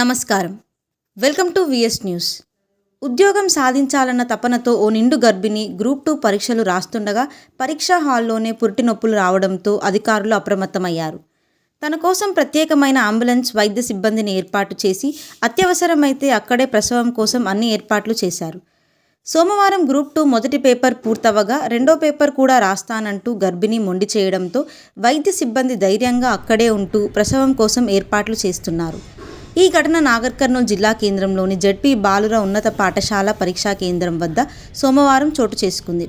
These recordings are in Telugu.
నమస్కారం. Welcome to V S news. ఉద్యోగం సాధించాలన్న తపనతో ఓ నిండు గర్భిణి గ్రూప్ టూ పరీక్షలు రాస్తుండగా పరీక్షా హాల్లోనే పురిటి నొప్పులు రావడంతో అధికారులు అప్రమత్తమయ్యారు. తన కోసం ప్రత్యేకమైన అంబులెన్స్ వైద్య సిబ్బందిని ఏర్పాటు చేసి అత్యవసరమైతే అక్కడే ప్రసవం కోసం అన్ని ఏర్పాట్లు చేశారు. సోమవారం గ్రూప్ టూ మొదటి పేపర్ పూర్తవగా రెండో పేపర్ కూడా రాస్తానంటూ గర్భిణి మొండి చేయడంతో వైద్య సిబ్బంది ధైర్యంగా అక్కడే ఉంటూ ప్రసవం కోసం ఏర్పాట్లు చేస్తున్నారు. ఈ ఘటన నాగర్ కర్నూలు జిల్లా కేంద్రంలోని జడ్పీ బాలుర ఉన్నత పాఠశాల పరీక్షా కేంద్రం వద్ద సోమవారం చోటు చేసుకుంది.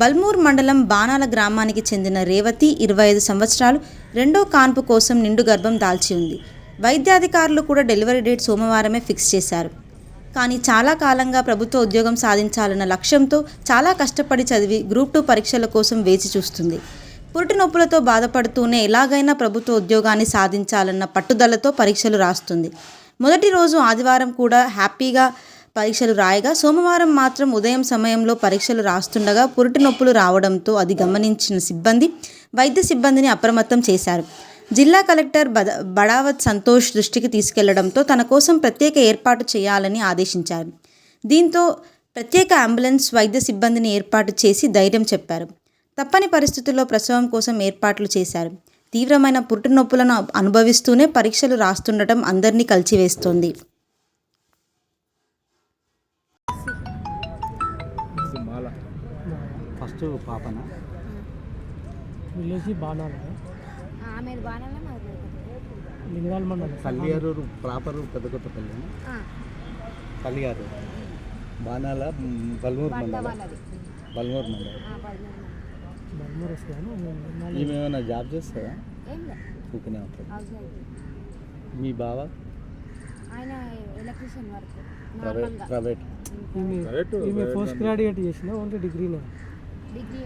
బల్మూర్ మండలం బాణాల గ్రామానికి చెందిన రేవతి ఇరవై ఐదు సంవత్సరాలు రెండో కాన్పు కోసం నిండు గర్భం దాల్చి ఉంది. వైద్యాధికారులు కూడా డెలివరీ డేట్ సోమవారమే ఫిక్స్ చేశారు. కానీ చాలా కాలంగా ప్రభుత్వ ఉద్యోగం సాధించాలన్న లక్ష్యంతో చాలా కష్టపడి చదివి గ్రూప్ టూ పరీక్షల కోసం వేచి చూస్తుంది. పురుటి నొప్పులతో బాధపడుతూనే ఎలాగైనా ప్రభుత్వ ఉద్యోగాన్ని సాధించాలన్న పట్టుదలతో పరీక్షలు రాస్తుంది. మొదటి రోజు ఆదివారం కూడా హ్యాపీగా పరీక్షలు రాయగా సోమవారం మాత్రం ఉదయం సమయంలో పరీక్షలు రాస్తుండగా పురుటి నొప్పులు రావడంతో అది గమనించిన సిబ్బంది వైద్య సిబ్బందిని అప్రమత్తం చేశారు. జిల్లా కలెక్టర్ బద బడావత్ సంతోష్ దృష్టికి తీసుకెళ్ళడంతో తన కోసం ప్రత్యేక ఏర్పాటు చేయాలని ఆదేశించారు. దీంతో ప్రత్యేక అంబులెన్స్ వైద్య సిబ్బందిని ఏర్పాటు చేసి ధైర్యం చెప్పారు. తప్పని పరిస్థితుల్లో ప్రసవం కోసం ఏర్పాట్లు చేశారు. తీవ్రమైన పురుటి నొప్పులను అనుభవిస్తూనే పరీక్షలు రాస్తుండటం అందరినీ కలిచివేస్తోంది. మాల ఫస్ట్ పాపన. విలేజ్ బాణాలు. లింగాల మండలం. ప్రాపర్ పెద్ద బల్మూరు మండలం. బల్మూరు మండలం. ఈమె ఏమైనా జాబ్ లే ఊపినే ఉంటుంది మీ బావ? ఆయన ఎలక్ట్రీషియన్ వర్క్ ప్రైవేట్ ప్రైవేట్. ఈమె పోస్ట్ గ్రాడ్యుయేట్ చేసిన ఓన్లీ డిగ్రీనే డిగ్రీ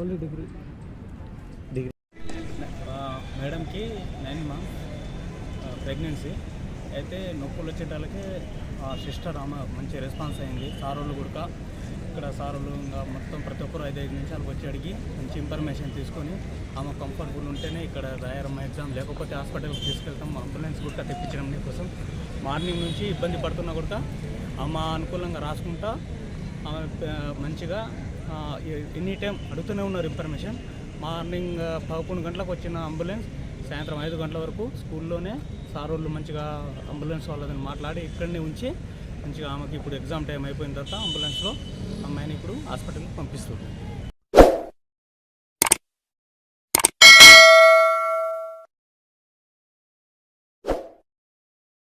ఓన్లీ డిగ్రీ. మేడంకి నైన్ మంత్ ప్రెగ్నెన్సీ. అయితే నొప్పులు వచ్చేటాలకి ఆ సిస్టర్ ఆమె మంచి రెస్పాన్స్ అయింది. సారోళ్ళు కూడా ఇక్కడ సార్లు ఇంకా మొత్తం ప్రతి ఒక్కరు ఐదు ఐదు నిమిషాలకు వచ్చి అడిగి మంచి ఇన్ఫర్మేషన్ తీసుకొని ఆమె కంఫర్టబుల్ ఉంటేనే ఇక్కడ రాయరమ్మ ఎగ్జామ్ లేకపోతే హాస్పిటల్కి తీసుకెళ్తాం అంబులెన్స్ కూడా తెప్పించడం కోసం మార్నింగ్ నుంచి ఇబ్బంది పడుతున్నా కూడా ఆమె అనుకూలంగా రాసుకుంటా ఆమె మంచిగా ఎనీ టైం అడుగుతూనే ఉన్నారు ఇన్ఫర్మేషన్ మార్నింగ్ పదకొండు గంటలకు వచ్చిన అంబులెన్స్ సాయంత్రం ఐదు గంటల వరకు స్కూల్లోనే సార్ వాళ్ళు మంచిగా అంబులెన్స్ వాళ్ళని మాట్లాడి ఇక్కడనే ఉంచి మంచిగా ఆమెకి ఇప్పుడు ఎగ్జామ్ టైం అయిపోయిన తర్వాత అంబులెన్స్లో అమ్మాయిని ఇప్పుడు హాస్పిటల్కి పంపిస్తుంది.